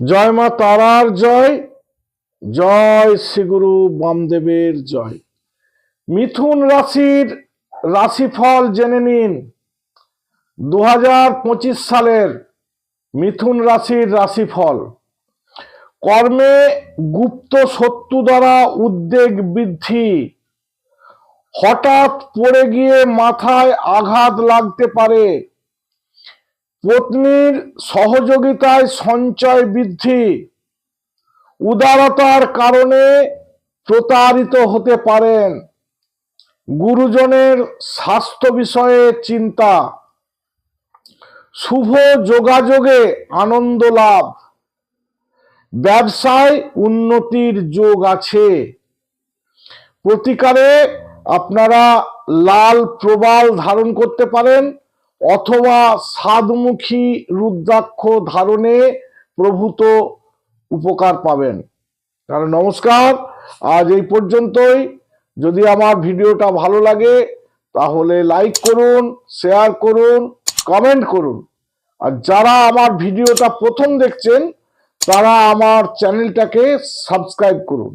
জয় মা তারার জয় জয় শ্রীগুরু বামদেবের জয়। মিথুন রাশির রাশিফল জেনে নিন। দু পঁচিশ সালের মিথুন রাশির রাশিফল। কর্মে গুপ্ত শত্রু দ্বারা উদ্বেগ বৃদ্ধি। হঠাৎ পড়ে গিয়ে মাথায় আঘাত লাগতে পারে। পত্নীর সহযোগিতায় সঞ্চয় বৃদ্ধি উদারতার কারণে প্রতারিত হতে পারেন। গুরুজনের স্বাস্থ্য বিষয়ে চিন্তা। শুভ যোগাযোগে আনন্দ লাভ। ব্যবসায় উন্নতির যোগ আছে। প্রতিকারে আপনারা লাল প্রবাল ধারণ করতে পারেন। অথবা সাদমুখী রুদ্রাক্ষ ধারণে প্রভূত উপকার পাবেন। কারণ নমস্কার, আজ এই পর্যন্তই। যদি আমার ভিডিওটা ভালো লাগে, তাহলে লাইক করুন, শেয়ার করুন, কমেন্ট করুন। আর যারা আমার ভিডিওটা প্রথম দেখছেন, তারা আমার চ্যানেলটাকে সাবস্ক্রাইব করুন।